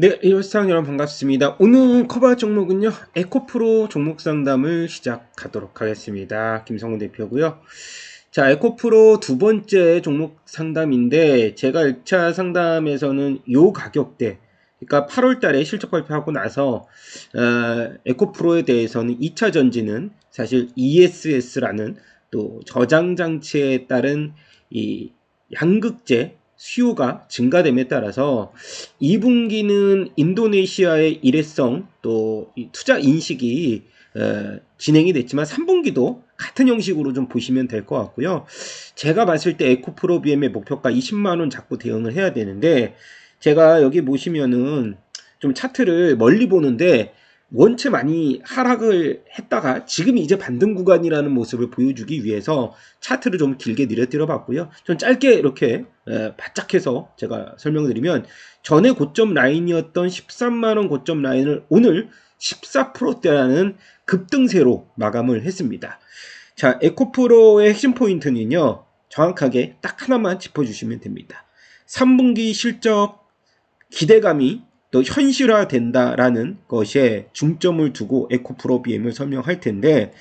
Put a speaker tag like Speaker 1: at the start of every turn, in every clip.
Speaker 1: 네, 일상 여러분 반갑습니다. 오늘 커버 종목은요, 에코프로 종목 상담을 시작하도록 하겠습니다. 김성훈 대표고요. 자, 에코프로 두 번째 종목 상담인데, 제가 1차 상담에서는 요 가격대, 그러니까 8월 달에 실적 발표하고 나서, 어, 에코프로에 대해서는 2차 전지는 사실 ESS라는 또 저장 장치에 따른 이 양극재 수요가 증가됨에 따라서 2분기는 인도네시아의 일회성 또 투자 인식이 어, 진행이 됐지만 3분기도 같은 형식으로 좀 보시면 될 것 같고요. 제가 봤을 때 에코프로 BM의 목표가 20만 원 잡고 대응을 해야 되는데 제가 여기 보시면은 좀 차트를 멀리 보는데 원체 많이 하락을 했다가 지금 이제 반등 구간이라는 모습을 보여주기 위해서 차트를 좀 길게 늘어뜨려 봤고요. 좀 짧게 이렇게 에, 바짝해서 제가 설명드리면 전에 고점 라인이었던 13만원 고점 라인을 오늘 14%대라는 급등세로 마감을 했습니다. 자, 에코프로의 핵심 포인트는요. 정확하게 딱 하나만 짚어주시면 됩니다. 3분기 실적 기대감이 또 현실화된다라는 것에 중점을 두고 에코프로 BM을 설명할 텐데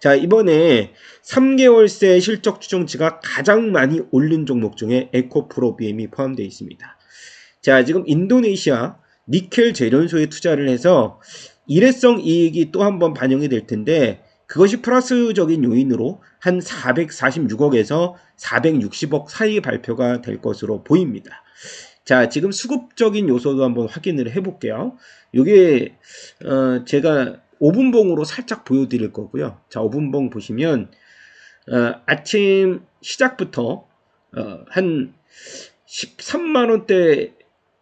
Speaker 1: 자 이번에 3개월새 실적 추정치가 가장 많이 오른 종목 중에 에코프로 BM이 포함되어 있습니다. 자 지금 인도네시아 니켈 재련소에 투자를 해서 일회성 이익이 또 한 번 반영이 될 텐데 그것이 플러스적인 요인으로 한 446억에서 460억 사이 발표가 될 것으로 보입니다. 자, 지금 수급적인 요소도 한번 확인을 해볼게요. 이게 어, 제가 5분봉으로 살짝 보여드릴 거고요. 자, 5분봉 보시면 어, 아침 시작부터 어, 한 13만 원대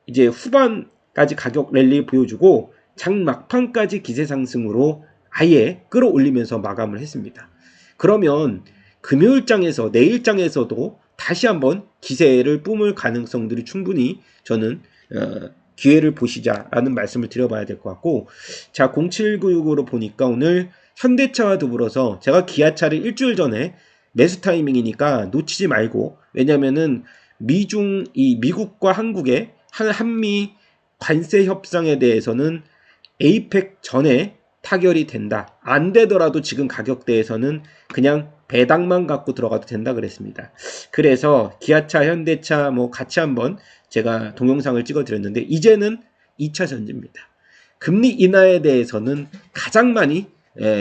Speaker 1: 이제 후반까지 가격 랠리 보여주고 장 막판까지 기세 상승으로 아예 끌어올리면서 마감을 했습니다. 그러면 금요일장에서 내일장에서도 다시 한번 기세를 뿜을 가능성들이 충분히 저는 어, 기회를 보시자라는 말씀을 드려봐야 될 것 같고 자 0796으로 보니까 오늘 현대차와 더불어서 제가 기아차를 일주일 전에 매수 타이밍이니까 놓치지 말고 왜냐면은 미중 이 미국과 한국의 한 한미 관세 협상에 대해서는 에이펙 전에 타결이 된다. 안 되더라도 지금 가격대에서는 그냥 배당만 갖고 들어가도 된다 그랬습니다. 그래서 기아차, 현대차 뭐 같이 한번 제가 동영상을 찍어 드렸는데 이제는 2차 전지입니다. 금리 인하에 대해서는 가장 많이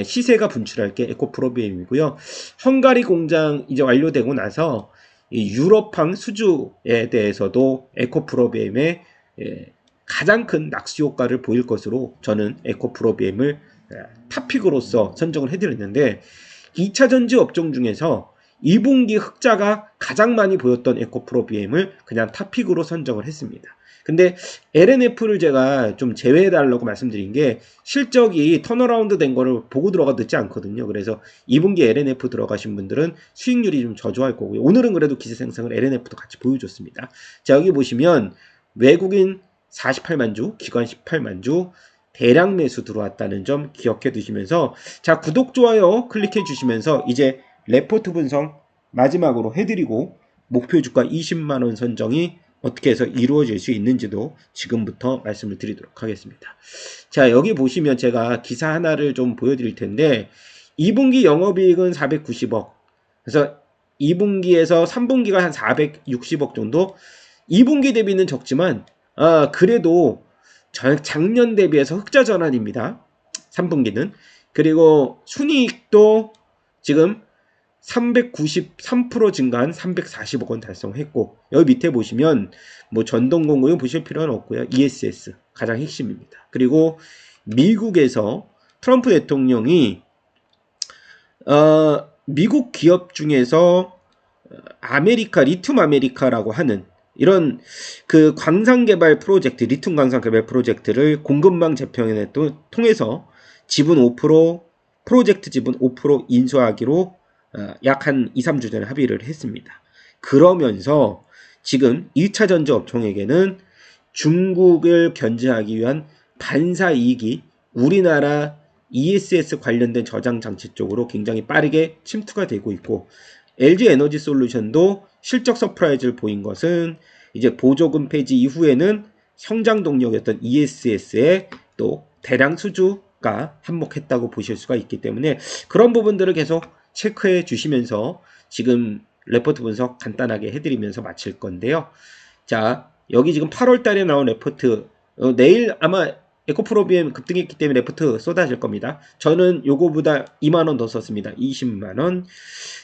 Speaker 1: 시세가 분출할 게 에코프로비엠이고요. 헝가리 공장 이제 완료되고 나서 유럽항 수주에 대해서도 에코프로비엠의 가장 큰 낙수 효과를 보일 것으로 저는 에코프로비엠을 탑픽으로서 선정을 해드렸는데 2차 전지 업종 중에서 2분기 흑자가 가장 많이 보였던 에코프로 BM을 그냥 탑픽으로 선정을 했습니다. 근데 LNF를 제가 좀 제외해달라고 말씀드린 게 실적이 턴어라운드 된 거를 보고 들어가 듣지 않거든요. 그래서 2분기 LNF 들어가신 분들은 수익률이 좀 저조할 거고요. 오늘은 그래도 기세 생성을 LNF도 같이 보여줬습니다. 자, 여기 보시면 외국인 48만 주, 기관 18만 주, 대량 매수 들어왔다는 점 기억해 두시면서 자 구독 좋아요 클릭해 주시면서 이제 레포트 분석 마지막으로 해드리고 목표 주가 20만원 선정이 어떻게 해서 이루어질 수 있는지도 지금부터 말씀을 드리도록 하겠습니다. 자 여기 보시면 제가 기사 하나를 좀 보여드릴 텐데 2분기 영업이익은 490억 그래서 2분기에서 3분기가 한 460억 정도 2분기 대비는 적지만 아 그래도 작년 대비해서 흑자 전환입니다. 3분기는. 그리고 순이익도 지금 393% 증가한 340억 원 달성했고 여기 밑에 보시면 뭐 전동공구용 보실 필요는 없고요. ESS 가장 핵심입니다. 그리고 미국에서 트럼프 대통령이 어, 미국 기업 중에서 아메리카 리튬 아메리카라고 하는 이런 그 광산 개발 프로젝트, 리튬 광산 개발 프로젝트를 공급망 재편에 또 통해서 지분 5% 프로젝트 지분 5% 인수하기로 어, 약한 2, 3주 전에 합의를 했습니다. 그러면서 지금 1차 전지 업종에게는 중국을 견제하기 위한 반사 이익이 우리나라 ESS 관련된 저장 장치 쪽으로 굉장히 빠르게 침투가 되고 있고 LG 에너지 솔루션도 실적 서프라이즈를 보인 것은 이제 보조금 폐지 이후에는 성장 동력이었던 ESS의 또 대량 수주가 한몫했다고 보실 수가 있기 때문에 그런 부분들을 계속 체크해 주시면서 지금 레포트 분석 간단하게 해드리면서 마칠 건데요. 자, 여기 지금 8월 달에 나온 레포트, 어, 내일 아마 에코프로비엠 급등했기 때문에 레포트 쏟아질 겁니다. 저는 요거보다 2만원 더 썼습니다. 20만원.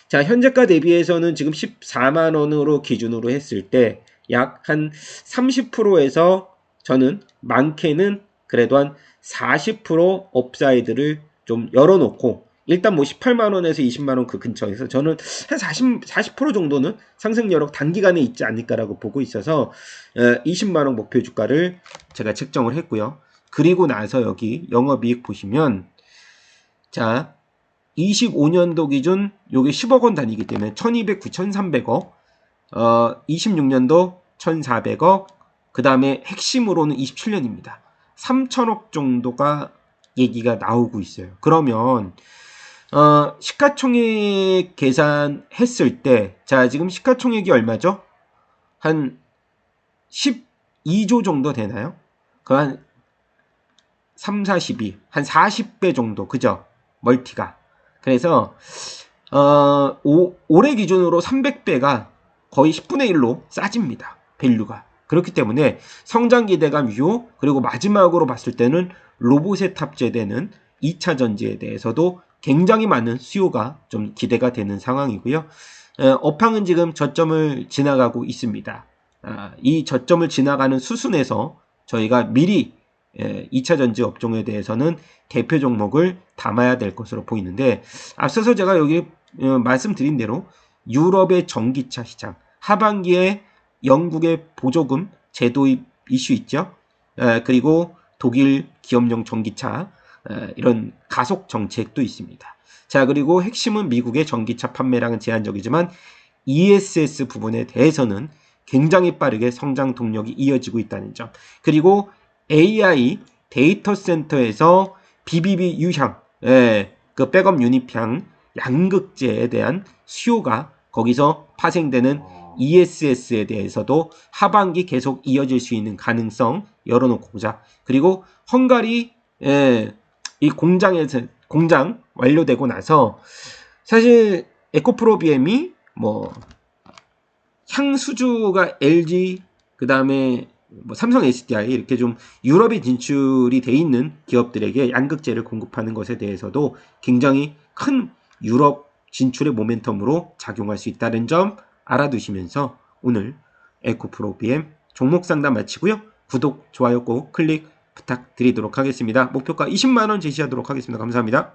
Speaker 1: 자, 현재가 대비해서는 지금 14만원으로 기준으로 했을 때 약 한 30%에서 저는 많게는 그래도 한 40% 업사이드를 좀 열어놓고 일단 뭐 18만원에서 20만원 그 근처에서 저는 한 40, 40% 정도는 상승 여력 단기간에 있지 않을까라고 보고 있어서 20만원 목표 주가를 제가 책정을 했고요. 그리고 나서 여기 영업이익 보시면 자 25년도 기준 요게 10억 원 단위이기 때문에 1200, 9300억 어 26년도 1400억 그 다음에 핵심으로는 27년입니다. 3천억 정도가 얘기가 나오고 있어요. 그러면 어, 시가총액 계산했을 때, 자, 지금 시가총액이 얼마죠? 한 12조 정도 되나요? 그 한 3, 42, 한 40배 정도, 그죠? 멀티가. 그래서, 어, 오, 올해 기준으로 300배가 거의 10분의 1로 싸집니다. 밸류가. 그렇기 때문에 성장 기대감 유효, 그리고 마지막으로 봤을 때는 로봇에 탑재되는 2차 전지에 대해서도 굉장히 많은 수요가 좀 기대가 되는 상황이고요. 업황은 지금 저점을 지나가고 있습니다. 아, 이 저점을 지나가는 수순에서 저희가 미리 2차 전지 업종에 대해서는 대표 종목을 담아야 될 것으로 보이는데 앞서서 제가 여기 어, 말씀드린 대로 유럽의 전기차 시장 하반기에 영국의 보조금 제도입 이슈 있죠. 그리고 독일 기업용 전기차 이런 가속 정책도 있습니다. 자, 그리고 핵심은 미국의 전기차 판매량은 제한적이지만 ESS 부분에 대해서는 굉장히 빠르게 성장 동력이 이어지고 있다는 점. 그리고 AI 데이터 센터에서 BBB 유향, 예, 그 백업 유닛향 양극재에 대한 수요가 거기서 파생되는 ESS에 대해서도 하반기 계속 이어질 수 있는 가능성 열어놓고 보자. 그리고 헝가리 예, 이 공장에서 공장 완료되고 나서 사실 에코프로비엠이 뭐 향수주가 LG 그 다음에 뭐 삼성 SDI 이렇게 좀 유럽에 진출이 돼 있는 기업들에게 양극재를 공급하는 것에 대해서도 굉장히 큰 유럽 진출의 모멘텀으로 작용할 수 있다는 점 알아두시면서 오늘 에코프로비엠 종목 상담 마치고요. 구독, 좋아요 꼭 클릭 부탁드리도록 하겠습니다. 목표가 20만원 제시하도록 하겠습니다. 감사합니다.